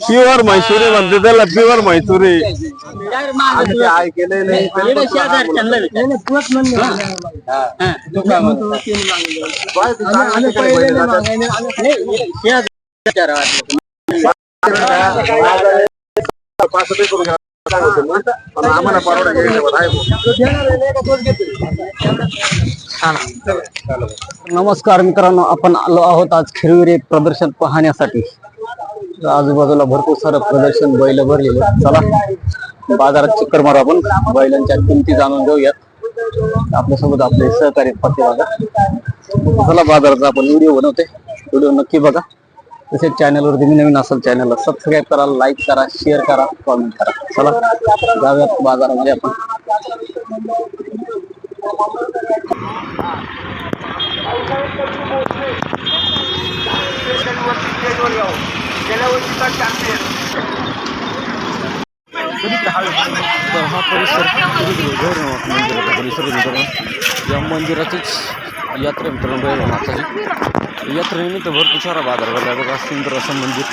Pure म्हैसुरी म्हणते त्याला pure म्हैसुरी नमस्कार मित्रांनो आपण आलो आहोत आज खिरविरे प्रदर्शन पाहण्यासाठी. आजूबाजूला भरपूर सारं प्रदर्शन बैल भरलेले. चला बाजारात चक्कर मारू आपण. बैलांच्या किमती जाणून घेऊयात. आपल्यासोबत आपले सहकारी पत्ते बघा. चला बाजाराचा आपण व्हिडिओ बनवते. व्हिडिओ नक्की बघा. तसेच चॅनलवरती मी नवीन असेल चॅनलला सबस्क्राईब करा लाईक करा शेअर करा कॉमेंट करा चला जाऊयात बाजारामध्ये आपण हा परिसर परिसर आहे मित्रांनो या मंदिराचीच यात्रा आहे मित्रांनो भैरवनाथाची यात्रेनिमित्त भरपूर सारा बाजार भरला आहे बघा सुंदर असं मंदिर.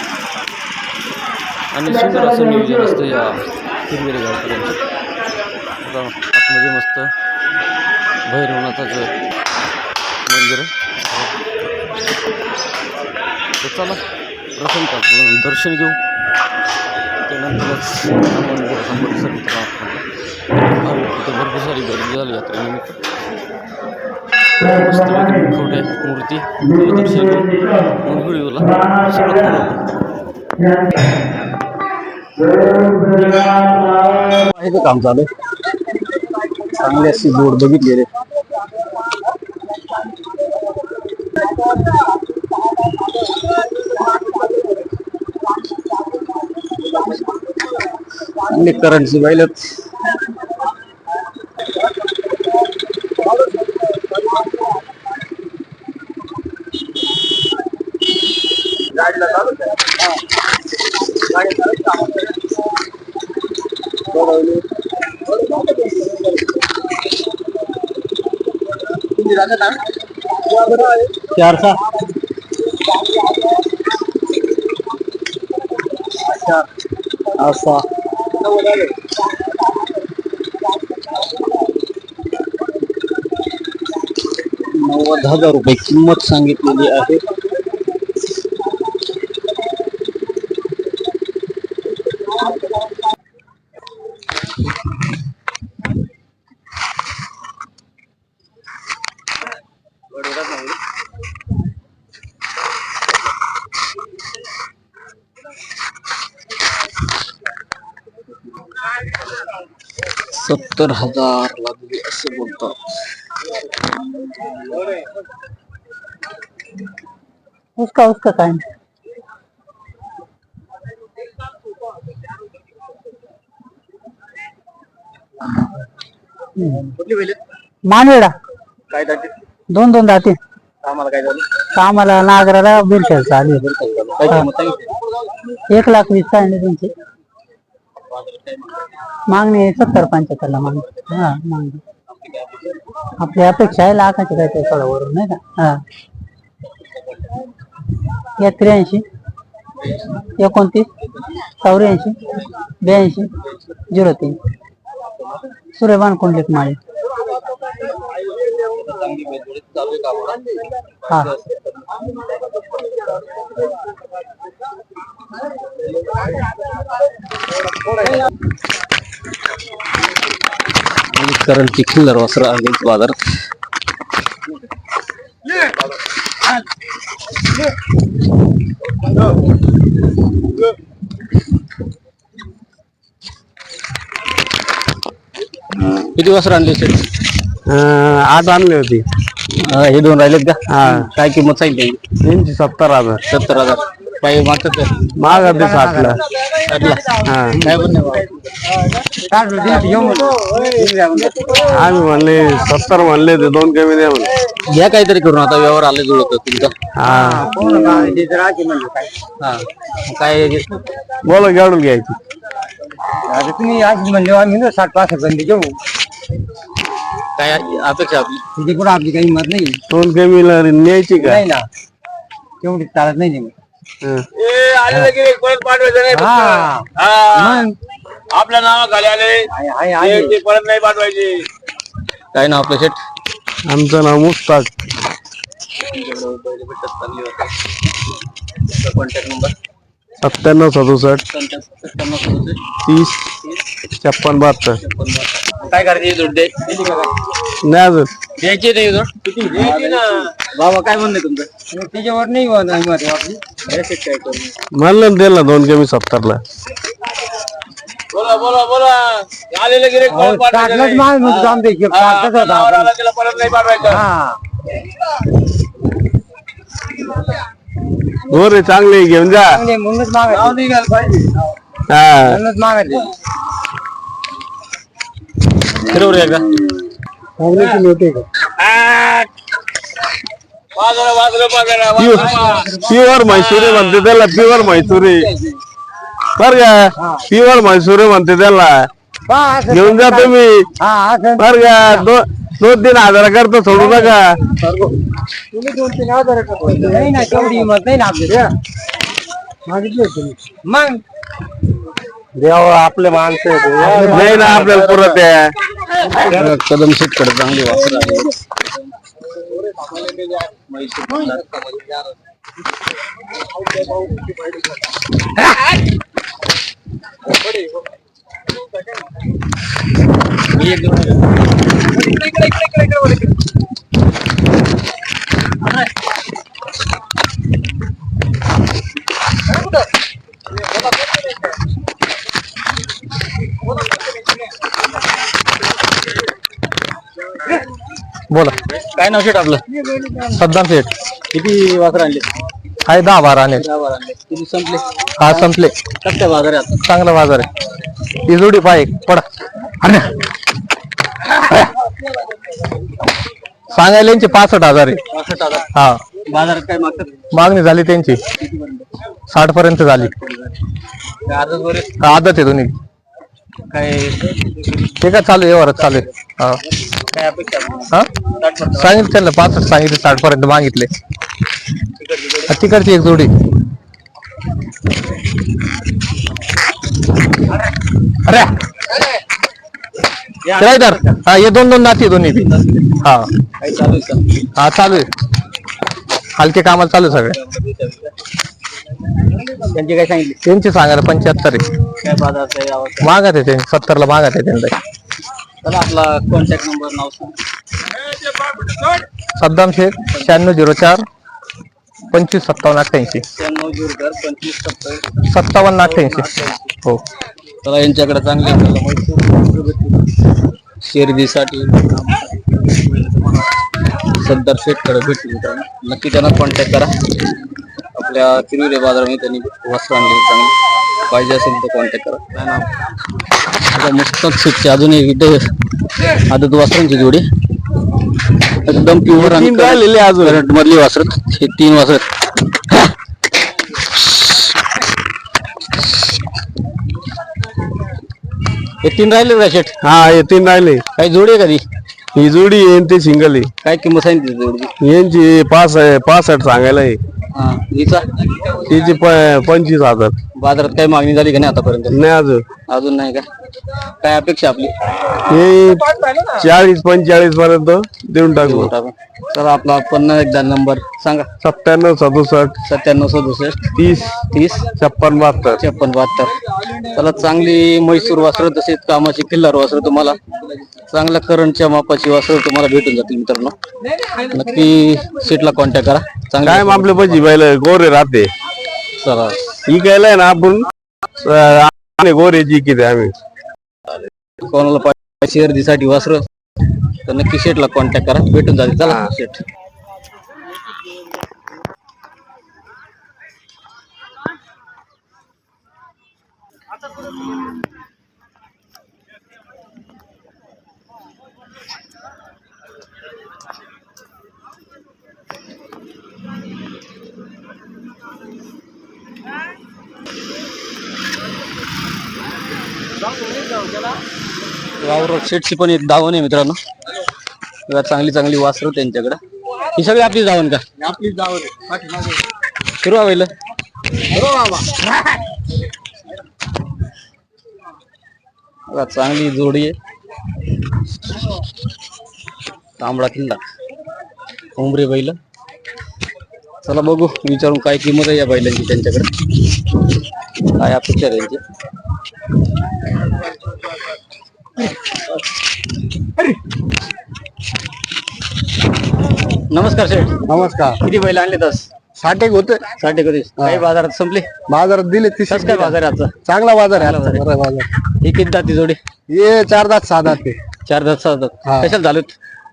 आणि सुंदर असं नियोजन असतं या हिरवेरे गावकऱ्यांचं. बघा आतमध्ये मस्त भैरवनाथाचं मंदिर आहे. तर चला प्रथम आपण दर्शन घेऊ. त्यानंतरच मंदिराचा परिसर मित्रांनो भरपूर सारी गर्दी झाली यात्रेनिमित्त. मस्त मूर्ती आहे दर्शन घेऊन मग आहे. काम चालू चांगली अशी जोड बघितलेले चांगली करंटची बैलच चारचा असा नव्वद हजार रुपये किंमत सांगितलेली आहे. सत्तर हज़ार लागले असे बोलतात उसका उसका काय मानवेडा. काय जाते दोन दोन जाते आम्हाला काय झालं? कामाला नागराला बिलशेल चालू काय किंमत सांगितली. एक लाख वीस सांगले तुमचे? मागणी सत्तर पंच्याहत्तरला मागणी. हा मागणी. आपली अपेक्षा आहे लाखाची काय ते नाही का? हा. या त्र्याऐंशी एकोणतीस चौऱ्याऐंशी ब्याऐंशी झिरो तीन. सूर्यबान कुंडलिक माळी. हा करंटची खिल्लर वस्त्र आली बाजारात किती वस्त्र आणली सर आज आणली होती. हे दोन राहिलेत का? काय किंमत सांगितली? तीनशे सत्तर हजार. सत्तर हजार. काही मागतात का मागा हा. काय पण नाही आम्ही म्हणले सत्तर म्हणले ते दोन कमी द्या म्हणले. घ्या काहीतरी करून आता व्यवहार आले जुळत तुमचा. हा. हा. काय बोला घेऊन घ्यायची तुम्ही आज म्हणले आम्ही ना साठ पासष्ट पर्यंत घेऊ काय अपेक्षा आपली तिथे कुठं आपली काही हिंमत नाही दोन कमीला न्यायची का नाही ना तेवढी चालत नाही. हा. ए आलेलं की परत पाठवायचं नाही हा. फक्त. हा. मग आपल्या नावाखाली आले आहे, आहे, आहे. ते- ते परत नाही पाठवायचे काय नाव आपलं शेट आमचं नाव मुस्ताक कॉन्टॅक्ट नंबर सत्त्याण्णव सदुसष्ट. तीस. छप्पन बहात्तर. काय करायचे जोड नाही अजून. द्यायचे ते जोड द्यायची ना. बाबा काय म्हणणे तुमचं? त्याच्यावर नाही म्हणलं ना दोन कमी सत्तरला. बोला बोला बोला. आलेलं नाही. परत नाही पाठवायचं. हा हो रे चांगले घेऊन जा चांगले म्हणूनच मागायचे निघाल पाहिजे हा म्हणूनच मागायचे फिरव रे का मागण्याची नोट आहे का? वाजरा वाजरा वाजरा प्युअर प्युअर म्हैसुरी म्हणते त्याला प्युअर म्हैसुरी बर का प्युअर म्हैसुरी म्हणते त्याला पहा, असं- घेऊन जा तुम्ही हा असं बर का दो- दोन तीन हजार करता सोडू नका. तुम्ही दोन तीन हजार नाही ना तेवढी हिंमत नाही ना आपली. मागितली होती. मग? देवा आपले माणसं नाही ना आपल्याला पुरत आहे. कदम शेटकडे चांगली बोला. काय नाव शेट आपलं? सद्दाम शेठ. किती वासर आणले? आहे दहा बारा दहा बारा आणले किती संपले? हा संपले. बाजार आहे आता? चांगला बाजार आहे. ही जोडी पाय पडा. अरे. सांगायला यांचे पासष्ट हजार आहे. पासष्ट हजार. हा. बाजारात काय मागतात? मागणी झाली त्यांची. साठ पर्यंत झाली आदत आहे दोन्ही. काय? ते काय चालू आहे? व्यवहारात चालू आहे. हा. काय अपेक्षा हा? सांगितलं त्यांना पासष्ट सांगितले साठ पर्यंत मागितले. तिकडची एक जोडी. अरे! चला इधर हा हे दोन दोन नाती आहे दोन्ही बी. हा. हा चालू आहे. हलके कामाला चालू आहे सगळे. त्यांची काय सांगितली? त्यांची सांगायला पंच्याहत्तर आहे. मागत आहे त्यांनी सत्तरला मागत आहे त्यांना चला आपला कॉन्टॅक्ट नंबर नाव सांग. सद्दाम शेख शहाण्णव झिरो चार पंचवीस सत्तावन्न अठ्ठ्याऐंशी. सत्तावन्न अठ्ठ्याऐंशी. हो. चला यांच्याकडे चांगले आपल्याला म्हैसूर शेरडीसाठी सद्दार शेठकडे भेटली मित्रांनो नक्की त्यांना कॉन्टॅक्ट करा. आपल्या किरविले बाजारामध्ये त्यांनी वस्त्र आणले चांगली पाहिजे असेल तर कॉन्टॅक्ट करा. काय नाव? आता मस्तक शेटची अजून एक इथे आदत वस्त्रांची जोडी. एकदम प्युअर तीन राहिलेले अजून. करंट मधली वासरत हे तीन वासरत हे तीन राहिले का शेट हा हे तीन राहिले. काही जोडी आहे कधी ही जोडी आणि ते सिंगल आहे. काय किंमत सांगितली जोडी यांची पाच पासष्ट सांगायला आहे. हा हिचा? तिची प- पंचवीस हजार. बाजारात काही मागणी झाली का नाही आतापर्यंत? नाही अजून. अजून नाही का? काय अपेक्षा आपली? हे चाळीस पंचेचाळीस पर्यंत देऊन टाकू. चला आपला पुन्हा एकदा नंबर सांगा. सत्त्याण्णव सदुसष्ट. सत्त्याण्णव सदुसष्ट. तीस. तीस. छप्पन बहात्तर. छप्पन बहात्तर. चला चांगली म्हैसूर वासरं तसेच कामाची किल्लार वासरं तुम्हाला. चांगल्या करंटच्या मापाची वासर तुम्हाला भेटून जातील मित्रांनो. नक्की सीटला कॉन्टॅक्ट करा. चांगला काय मापले पाहिजे बैल? गोरे राहते. चला ही आहे ना आपण? गोरे जी आहे आम्ही. कोणाला पाहिजे शेअरदीसाठी वासर तर नक्की शेटला कॉन्टॅक्ट करा. भेटून जाते चला शेट. वावरात शेटची पण एक दावण आहे मित्रांनो. बघा, चांगली चांगली वासरू त्यांच्याकडे. ही सगळी आपली दावण का? आपली जावं सुरू बघा, चांगली जोडी आहे. तांबडा किल्ला. उमरे बैल. चला बघू विचारून काय किंमत आहे या बैलांची त्यांच्याकडे. काय अपेक्षा आहे त्यांची? नमस्कार शेठ. नमस्कार. किती बैल आणले तस साठ एक होते. साठे कधी काही बाजारात संपले? बाजारात दिले तीस काय बाजार आहे आजचा? चांगला बाजार आहे चांगला आजचा, बरा बाजार. हे किती दाती जोडी? ये चार दात सहा दात ते चार दात सहा दात. कशाला झालेत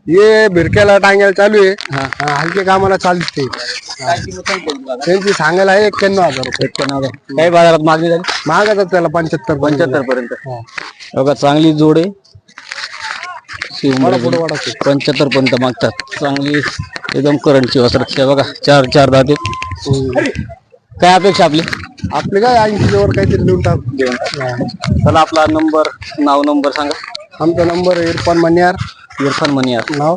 ये भिरक्याला टांग्याला चालू आहे. हा. हा, हलके कामाला चालते त्यांची सांगायला आहे एक्क्याण्णव हजार रुपये. काही बाजारात मागणी झाली? महागाचा त्याला पंच्याहत्तर पंच्याहत्तर पर्यंत. बघा चांगली जोड आहे. पंच्याहत्तर पर्यंत मागतात. चांगली एकदम करंटची वस्त्राची आहे बघा चार चार दाते हम्म. काय अपेक्षा आपली? आपले काय ऐंशी वर काहीतरी लिहून टाक. चला आपला नंबर नाव नंबर सांगा. आमचा नंबर आहे इरफान मनियार. इरफान मनियार नाव?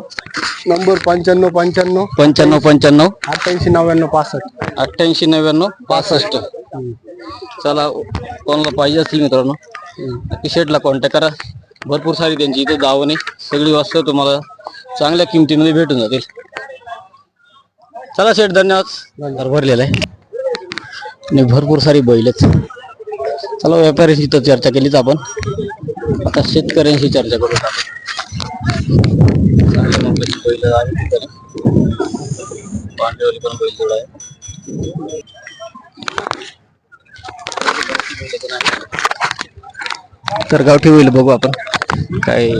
नंबर पंच्याण्णव पंच्याण्णव. पंच्याण्णव पंच्याण्णव. अठ्ठ्याऐंशी नव्याण्णव पासष्ट. अठ्ठ्याऐंशी नव्याण्णव पासष्ट. चला कोणाला पाहिजे असतील मित्रांनो नक्की कॉन्टॅक्ट करा. भरपूर सारी त्यांची इथे आहे सगळी वस्तू तुम्हाला चांगल्या किमतीमध्ये भेटून जातील. चला शेठ धन्यवाद. भरलेला आहे. आणि भरपूर सारी बैल आहेत. चला व्यापाऱ्यांशी तर चर्चा केलीच आपण. आता शेतकऱ्यांशी चर्चा करू आपण चांगल्या नंबरची बैल आहे ठिकाणी पांढरेवाली पण बैल जोड आहे तर गावठी होईल बघू आपण. काय?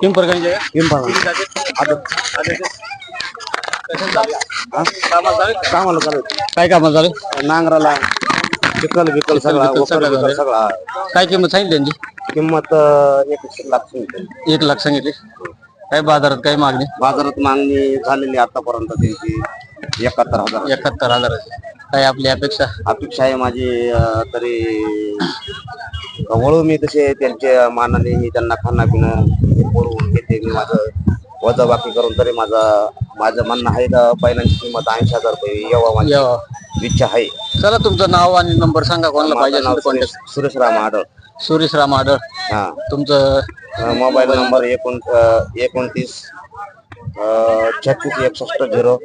किम कामाला चालू काय कामाला चालू? नांगराला। विकल सगळा विकल सगळा वखर बिकल सगळा काय किंमत सांगितली त्यांची किंमत अं, एक लाख सांगितली. एक लाख सांगितली. काय बाजारात काय मागणी? बाजारात मागणी झालेली आतापर्यंत त्यांची. एकाहत्तर हजार. एकाहत्तर हजार. काय आपली अपेक्षा? अपेक्षा आहे माझी अं, तरी वळू मी तसे त्यांच्या मानाने मी त्यांना खाणं पिणं वळवून घेते मी माझं वजा बाकी करून तरी माझा माझं म्हणणं आहे का पहिल्यांची किंमत ऐंशी हजार रुपये यावा माझी. इच्छा आहे. चला तुमचं नाव आणि नंबर सांगा कोणाला पाहिजे माझं नाव असेल सुरेश सुरेश राम आडळ सुरेश राम आडळ हा. तुमचं अं, मोबाईल नंबर एकोण अं, एकोणतीस छत्तीस एकसष्ट झिरो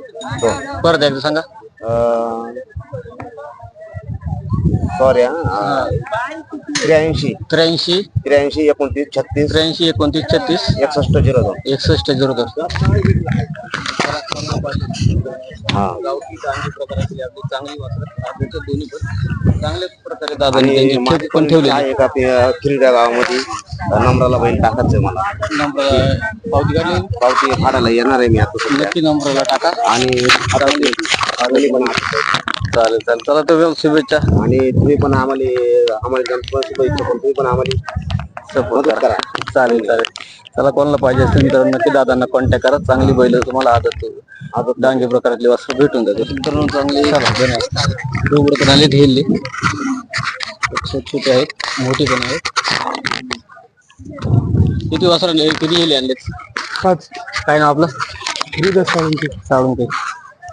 दोन. परत एकदा सांगा. सॉरी हा त्र्याऐंशी. त्र्याऐंशी. त्र्याऐंशी एकोणतीस छत्तीस. त्र्याऐंशी एकोणतीस छत्तीस. एकसष्ट झिरो दोन. एकसष्ट झिरो दोन. हा. गावठी चांगली प्रकारातली आपली चांगली वासरं आजच्या दोन्ही पण चांगल्या प्रकारे दादांनी आणि त्यांची माझी ठेप पण पण ठेवलेली आहे का खिरड्या गावामध्ये नंबराला बैल टाकायचंय मला. नंबर पावती काढली पावती फाडायला येणार आहे मी आता सध्या. नक्की नंबरला टाका. आणि आता ते मुली पण आहेत. चालेल चालेल. चला तर वेळ शुभेच्छा. आणि तुम्ही पण आम्हाला आम्हाला गणपती पण तुम्ही पण आम्हाला मदत करा. चालेल चालेल. चला कोणाला पाहिजे असेल मित्रांनो नक्की दादांना कॉन्टॅक्ट करा. चांगली बैल तुम्हाला आदत आदत डांगे प्रकारातली वस्तू भेटून जाते मित्रांनो चांगली डोंगर पण आले ढेलले छोटे आहेत मोठे पण आहेत. किती वासर आणले किती हेले आणलेत? पाच. काय नाव आपलं? साळून काही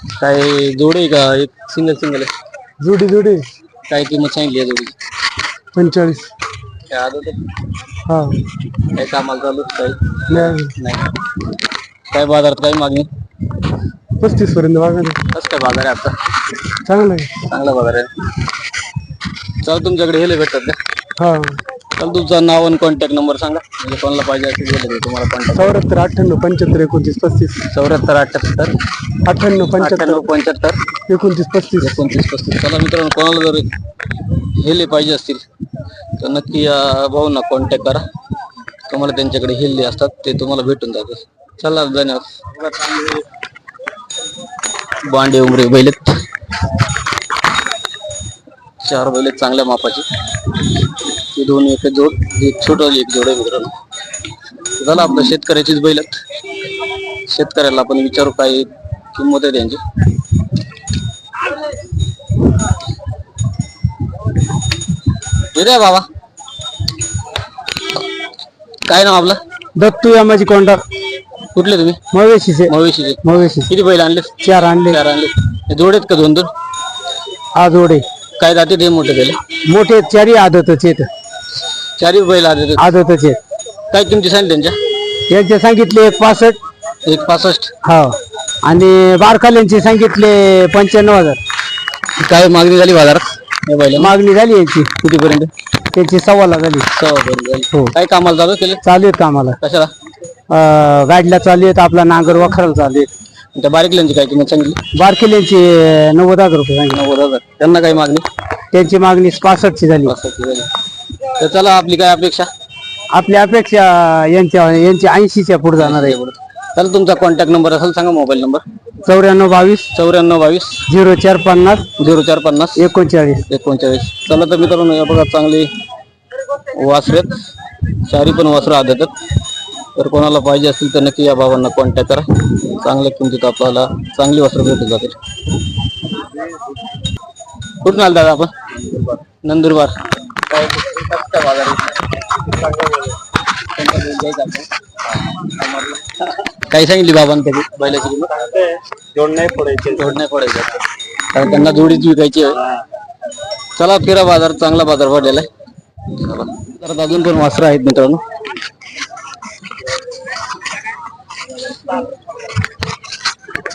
काय जोड आहे का? एक सिंगल सिंगल आहे. जुडी जुडी. काय किंमत सांगितली आहे जोडी पंचेचाळीस. काय आदत आहे? हा. काय कामाला चालू? काही? नाही. नाही. काय बाजारात काय मागणी? पस्तीस पर्यंत मागा कसं काय बाजार आहे आता चांगलं आहे. चांगला बाजार आहे. चल तुमच्याकडे हेले भेटतात का? हा. चल तुमचं नाव आणि कॉन्टॅक्ट नंबर सांगा. म्हणजे कोणाला पाहिजे असेल गेलं तर तुम्हाला कॉन्टॅक्ट चौऱ्याहत्तर अठ्ठ्याण्णव पंच्याहत्तर एकोणतीस पस्तीस. चौऱ्याहत्तर अठ्याहत्तर अठ्ठ्याण्णव पंच्याहत्तर. अठ्ठ्याण्णव पंच्याहत्तर. एकोणतीस पस्तीस. एकोणतीस पस्तीस. चला मित्रांनो कोणाला जर हेले पाहिजे असतील तर नक्की या भाऊंना कॉन्टॅक्ट करा. तुम्हाला त्यांच्याकडे हेल्ले असतात ते तुम्हाला भेटून जातील चला धन्यवाद. बांडे उमरे बैलेत. चार बैल आहेत चांगल्या मापाची. ते दोन एक जोड एक छोट एक जोड आहे मित्रांनो. झालं आपलं शेतकऱ्याचीच बैल आहेत. शेतकऱ्याला आपण विचारू काय किंमत आहे त्यांची. हे रे बाबा. काय नाव आपलं? दत्तू या माझी कोंडार कुठले तुम्ही? मवेशीचे. मवेशीचे. मवेशीचे. किती बैल आणले चार आणले. चार आणले. हे जोड आहेत का दोन दोन? आज ओढे काय जाते ते मोठे बैल मोठे चारी आदतच आहेत. चारही बैल आले आदतच आहेत. काय किमती सांगितली त्यांच्या? यांचे सांगितले पासष्ट. एक पासष्ट. हो. आणि बारखाल्यांचे सांगितले पंच्याण्णव हजार. काय मागणी झाली बाजारात या मागणी झाली यांची. कितीपर्यंत? त्यांची सव्वाला झाली. झाली. हो. काय कामाला चालू केलं? चालू आहेत कामाला. कशाला? अं, गाडीला चालू आहेत आपला नांगर वखराला चालू आहेत. त्या बारीकल्यांची काय किंमत सांगितली? बारकेल्यांची नव्वद हजार रुपये सांगितले. नव्वद हजार. त्यांना काय मागणी? त्यांची मागणी पासष्टची झाली. पासष्टची झाली. तर चला आपली काय अपेक्षा? आपली अपेक्षा यांच्या यांची ऐंशीच्या पुढे जाणार आहे. चला तुमचा कॉन्टॅक्ट नंबर असेल सांगा मोबाईल नंबर चौऱ्याण्णव बावीस. चौऱ्याण्णव बावीस. झिरो चार पन्नास. झिरो चार पन्नास. एकोणचाळीस. एकोणचाळीस. चला तर मित्रांनो या बघा चांगली वासरेत चारी पण वासरं आढळतात तर कोणाला पाहिजे असतील तर नक्की या बाबांना कॉन्टॅक्ट करा. चांगल्या किमतीत आपल्याला चांगली वस्त्र भेटून जातील. कुठून आलं दादा आपण? नंदुरबार. काय बाजार सांगितली बाबांनी त्याची बैलाची किंमत? जोड नाही पडायची जोड नाही पडायचं कारण त्यांना जोडीच विकायची आहे. चला फिरा बाजार चांगला बाजार भरलेला आहे. तर अजून पण वासरं आहेत मित्रांनो.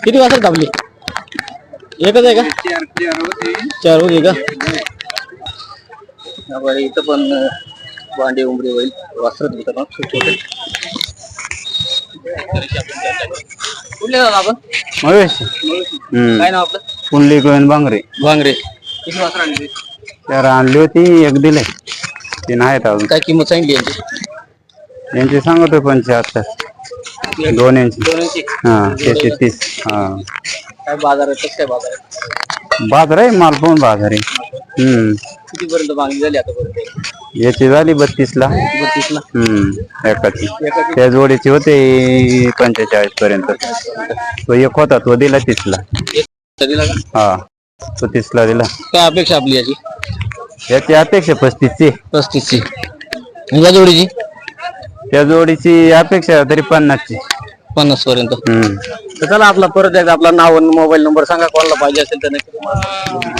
किती वासर थांबली? एकच आहे का? चार होती का? बरं, इथं पण भांडे उमरे होईल. छोटे छोटे कुठले झाला आपण? महेश काय नाव आपलं? पुंडली गोविंद बांगरे भांगरे. किती वासरं आणली? तर आणली होती एक दिले तीन आहेत अजून. काय किंमत सांगितली यांची? यांची सांगतो पंच्याहत्तर दोन यांची. दोनशे हा त्याचे तीस. हा. काय बाजार आहे? कसं काय बाजार आहे? बाजार आहे माल पण बाजार आहे. हम्म. किती पर्यंत मागणी झाली आतापर्यंत याची झाली बत्तीस ला बत्तीस ला हम्म एकाची. त्या जोडीची होते पंचेचाळीस पर्यंत तो एक होता तो दिला तीस ला दिला का? हा तो तीस ला दिला. काय अपेक्षा आपली याची? याची अपेक्षा पस्तीसची. पस्तीसची. आणि या जोडीची? त्या जोडीची अपेक्षा तरी पन्नासची. पन्नास पर्यंत हम्म. तर चला आपला परत एकदा आपला नाव आणि मोबाईल नंबर सांगा कोणाला पाहिजे असेल तर नक्की तुम्हाला.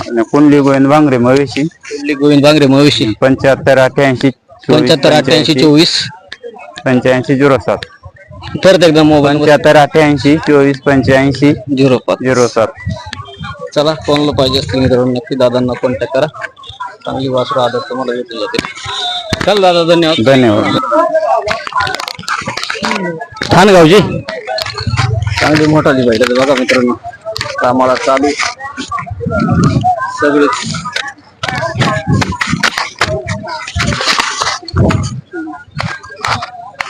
आणि कुंडली गोविंद बांगरे मवेशी. कुठली गोविंद बांगरे मविशी. पंच्याहत्तर अठ्याऐंशी पंच्याहत्तर अठ्ठ्याऐंशी चोवीस. पंच्याऐंशी झिरो सात. परत एकदा मोबाईल पंच्याहत्तर अठ्याऐंशी चोवीस पंच्याऐंशी झिरो पाच. झिरो सात. चला कोणाला पाहिजे असतील मित्रांनो नक्की दादांना कॉन्टॅक्ट करा. चांगली वासरू आदर तुम्हाला भेटून जातील चल दादा धन्यवाद. धन्यवाद. ठाणगावची चांगली मोठाली पाहिजे बघा मित्रांनो कामाला चालू. सगळे.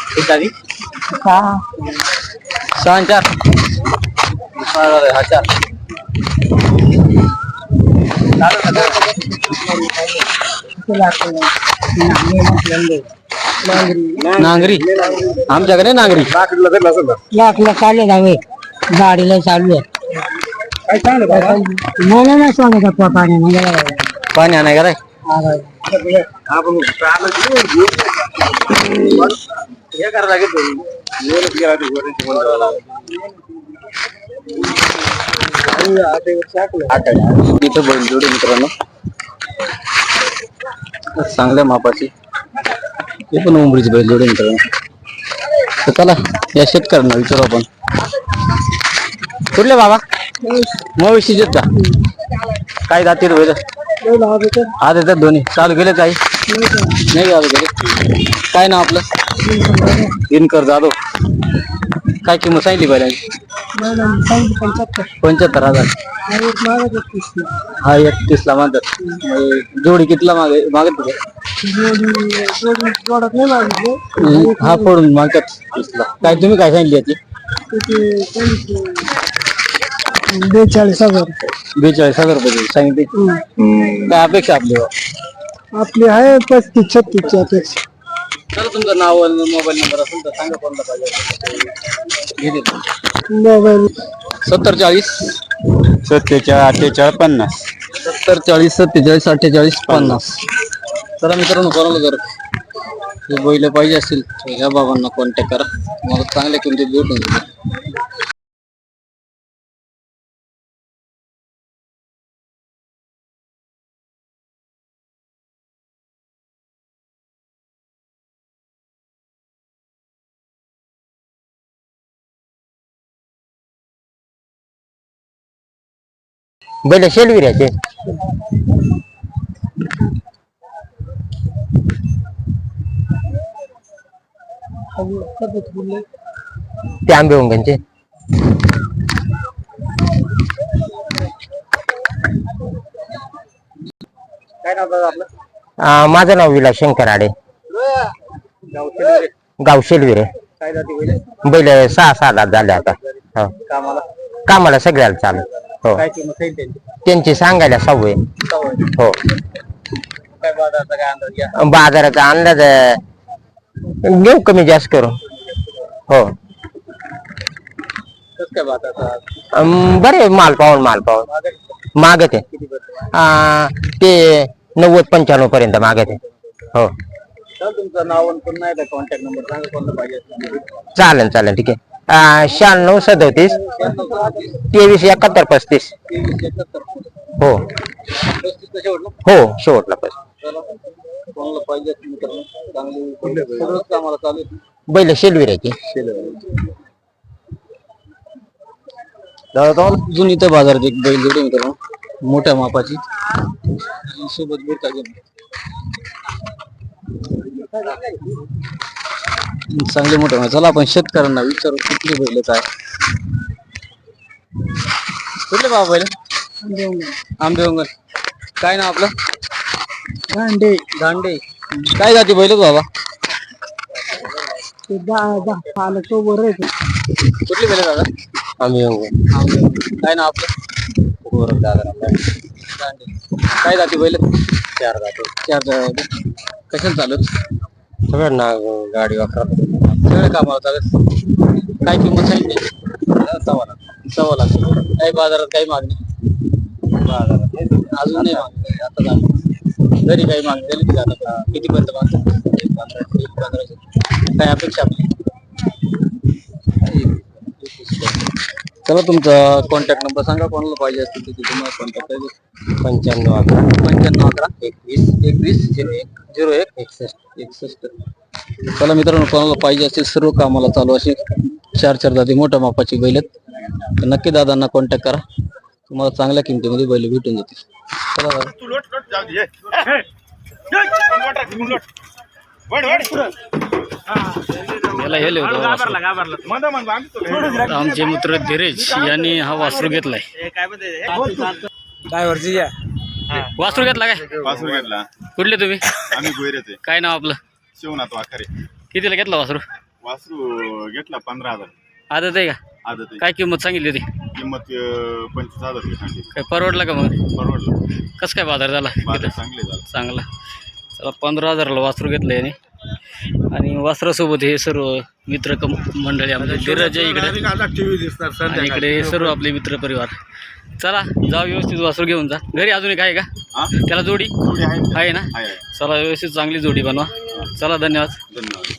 किती झाली? सहा आणि चार सहा लाते हैं नांगरी आमच्याकडे नांगरी लाकडीला धरला असेल ना लाखला चालले जावे गाडीला चालू आहे काय सांगलं बाबा? मला नाही सांगायचं पप्पा पाणी नाही गेला पाणी आणाय का रे? आपण ट्रॅव्हल घेऊ, घेऊ. पण हे करायला लागेल थोडी. निवडणूक गेला ते आते बंद करायला आते हैं ये तो बहीण जोडी ना चांगल्या मापाची. ते पण उंबरीची बैलजोडी मित्रांनो तर चला या शेतकऱ्यांना विचारू आपण. कुठले बाबा? मग का काय जातील बैल आज येतात दोन्ही. चालू गेले काही? नाही चालू गेले काय ना आपलं? दिनकर जाधव. काय किंमत सांगितली पाहिजे पंच्याहत्तर हजार. हा एकतीस ला मागतात. जोडी कितीला मागे मागत होते? हा पडून मागतात. तीस काय तुम्ही काय सांगितली याची? बेचाळीस हज़ार। बेचाळीस हज़ार रुपये सांगितले काय अपेक्षा आपली आपली आहे पस्तीस छत्तीसची अपेक्षा। चला तुमचं नाव आणि मोबाईल नंबर असेल तर सांगा कोणता पाहिजे घे देतो. मोबाईल सत्तर चाळीस. सत्तेचाळ अठ्ठेचाळ पन्नास. सत्तर चाळीस सत्तेचाळीस अठ्ठेचाळीस पन्नास. चला मित्रांनो कोणाला जर हे बैल पाहिजे असतील तर ह्या बाबांना कॉन्टॅक्ट करा. मला चांगल्या किमतीत भेटून जाईल. बैल शेलविऱ्याचे ते. आंबेवंगनचे अं, माझं नाव विलास शंकर आडे. गाव शेलविरे काय जाती बैल? बैल सहा सहा लाख झाले आता. हो. कामाला? कामाला सगळ्याला चालू. हो. काय किंमत आहे त्यांची त्यांची सांगायला सवय. सवय. हो. काय बाजाराचा काय अंदाज घ्या. बाजाराचा अंदाज अं, घेऊ कमी जास्त करू हो. कसं काय बाजाराचा अं, बरे माल पाहून माल पाहून. मागत आहे? किती ते नव्वद पंच्याण्णव पर्यंत मागत आहे हो. चल तुमचं नाव आणि पुन्हा एकदा कॉन्टॅक्ट नंबर सांगा कोणता पाहिजे असेल. चालेल चालेल ठीक आहे. शहाण्णव सदोतीस तेवीस एकाहत्तर पस्तीस. हो. हो शेवटला पस्तीस. बैल कोणाला पाहिजे आहे. बैल शेलविऱ्याची अजून इथं बाजारात एक बैल जोडी मित्रांनो मोठ्या मापाची. सोबत बेटा घेऊन चांगले मोठे. चला आपण शेतकऱ्यांना विचारू कुठली बैल काय? कुठले बाबा बैल? आंबेवंगन काय नाव आपलं? भांडे दांडे काय जाती बैल बाबा? बरं कुठली बैल दादा? आम्ही आंबेवंगन काय नाव आपलं? गोरख दादा काय जाती बैल चार जातो. चार जाती. कशाला चालू सगळं ना गाडी वाकरा सगळे काम होतात. काय किंमत सांगितली सव्वा लाख. सव्वा लाख काही बाजारात काही मागणी अजून नाही मागणी. आता झाली. जरी काही मागणी झाली की आता कितीपर्यंत मागतो एक पंधरा एक पंधराशे. काय अपेक्षा आपली चला तुमचा कॉन्टॅक्ट नंबर सांगा कोणाला पाहिजे असतील तिथे तुम्हाला कॉन्टॅक्ट करायचे पंच्याण्णव अकरा. पंच्याण्णव अकरा एकवीस एकवीस झिरो एक झिरो एक एकसष्ट एकसष्ट. चला मित्रांनो कोणाला पाहिजे असेल सर्व कामाला चालू असे चार चार जाती मोठ्या मापाची बैल आहेत. तर नक्की दादांना कॉन्टॅक्ट करा. तुम्हाला चांगल्या किमतीमध्ये बैल भेटून जातील. चला दादा. याला हे लिहिलं आमचे मित्र धीरेश यांनी हा वासरू घेतलाय. काय वरची वासरू घेतला काय? वासरू घेतला. कुठले तुम्ही? आम्ही गोयरेचे काय नाव आपलं? शिवनाथ वाखारे. कितीला घेतला वासरू? वासरू घेतला पंधरा हजार. आदत आहे का? आदत. काय किंमत सांगितली होती? किंमत पंचवीस हजार सांगितली. काय परवडला का मग? परवडलं. कसं काय बाजार झाला? चांगले झालं. चांगला. चला पंधरा हजाराला वासरू घेतलं याने. आणि वासरासोबत हे सर्व मित्र कम मंडळी आमचे धीरज आहे इकडे. आणि इकडे हे सर्व आपले मित्र परिवार. चला जा व्यवस्थित वासरू घेऊन जा. घरी अजून एक आहे का? त्याला जोडी? आहे. आहे ना. चला व्यवस्थित चांगली जोडी बनवा. चला धन्यवाद. धन्यवाद.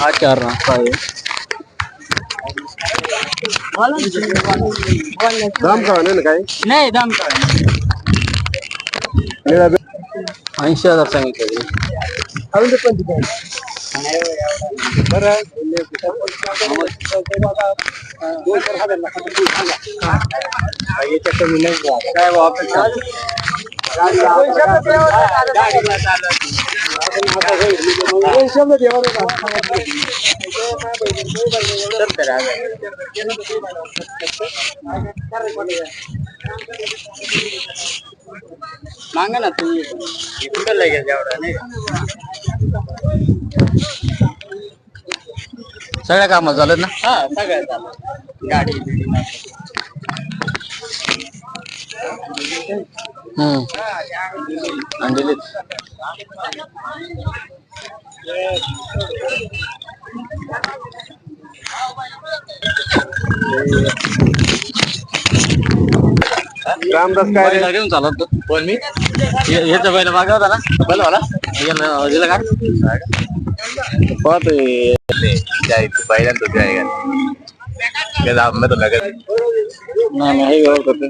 हा चार ना. दाम का नाही ना काही? नाही दाम ऐंशी हजार सांगितलं. काय बा अपेक्षा सांगा ना तुम्ही कुठं लगेच एवढं नाही। सगळ्या कामात झालं ना? हा सगळं झालं गाडी बिडी हम्म. आणलेले रामदास काय रे? घेऊन चालत पण मी? ह्याचा पहिला मागा होता ना? पहिला मला याला दिला का पाहतोय. पहिल्यांदा तुझ्या आहे का लगत नाही नाही हे व्यवहार करतो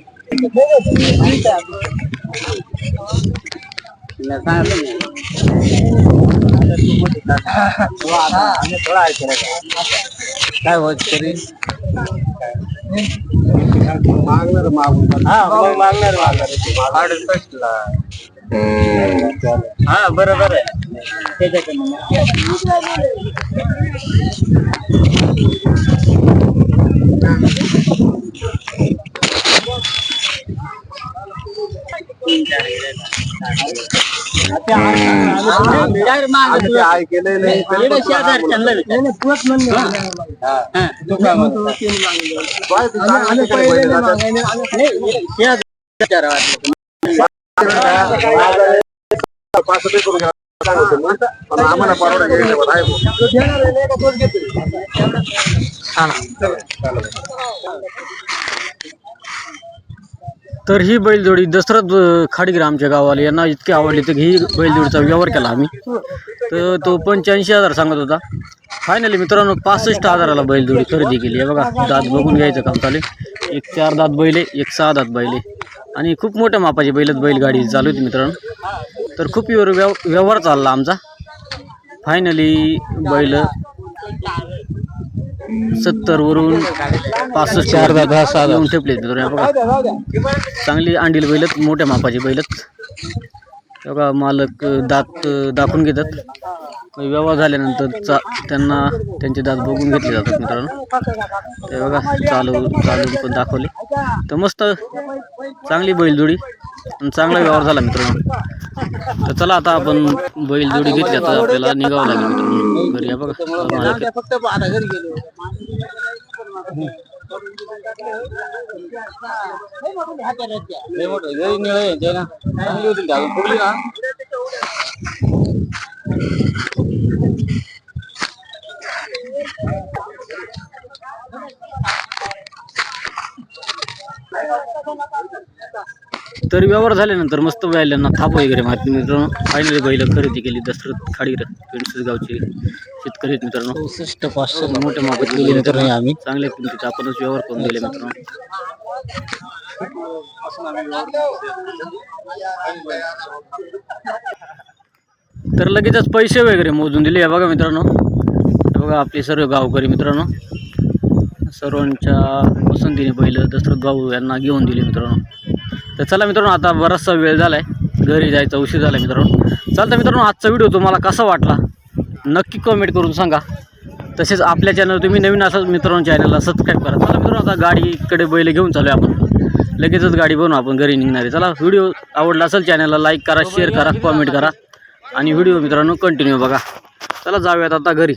काय होत तरी? मागणार मागून. हा मग मागणार मागणार. हा बरोबर आहे. त्याच्याकडनं आम्हाला परवडा तर ही बैलजोडी दशरथ अं, आमच्या गावाला यांना इतकी आवडली तर ही बैलजोडीचा व्यवहार केला आम्ही. तर तो पंच्याऐंशी हजार सांगत होता. फायनली मित्रांनो पासष्ट हजाराला बैलजोडी खरेदी केली आहे. बघा दात बघून घ्यायचं काम चालेल एक चार दात बैल आहे एक सहा दात बैल आहे. आणि खूप मोठ्या मापाची बैलच बैलगाडी चालू होती मित्रांनो. तर खूप व्यव व्यव- व्यवहार चालला आमचा. फायनली बैल सत्तर वरून पासष्ट चार दात येऊन ठेपले बघा. चांगली अंडील बैलत मोठ्या मापाची बैलत. बघा मालक दात दाखवून घेतात. व्यवहार झाल्यानंतर चा त्यांना त्यांचे दात बघून घेतले जातात मित्रांनो. ते बघा चालू चालून पण दाखवले. तर मस्त चांगली बैलजोडी आणि चांगला व्यवहार झाला मित्रांनो. तर चला आता आपण बैलजोडी घेतली आता आपल्याला निघावं लागेल मित्रांनो. घरी या बघा. घरी निळ ना. तर व्यवहार झाल्यानंतर मस्त बैलांना थाप वगैरे मारली. मित्रांनो फायनली बैल खरेदी केली. दशरथ खाडीर पेंडसेस गावचे शेतकरी आहेत मित्रांनो. चौसष्ट पाचशे मोठ्या मापाची बैल मित्रांनो. आम्ही. चांगल्या किमतीचा आपणच व्यवहार करून दिले मित्रांनो. तर लगेचच पैसे वगैरे मोजून दिले. हे बघा मित्रांनो. बघा आपले सर्व गावकरी मित्रांनो. सर्वांच्या पसंतीने पहिलं दशरथ भाऊ यांना घेऊन दिले मित्रांनो. तर चला मित्रांनो आता बराचसा वेळ झाला आहे घरी जायचा उशीर झाला आहे मित्रांनो. चालतं मित्रांनो आजचा व्हिडिओ तुम्हाला कसा वाटला? नक्की कमेंट करून सांगा. तसेच आपल्या चॅनल तुम्ही नवीन असाल मित्रांनो चॅनलला सबस्क्राईब करा. चला मित्रांनो आता गाडीकडे बैल घेऊन चालू आपण. लगेचच गाडी बनवू आपण. घरी निघणार. आहे चला व्हिडिओ आवडला असेल चॅनलला लाईक करा शेअर करा कमेंट करा. आणि व्हिडिओ मित्रांनो कंटिन्यू बघा. चला जाऊयात आता घरी.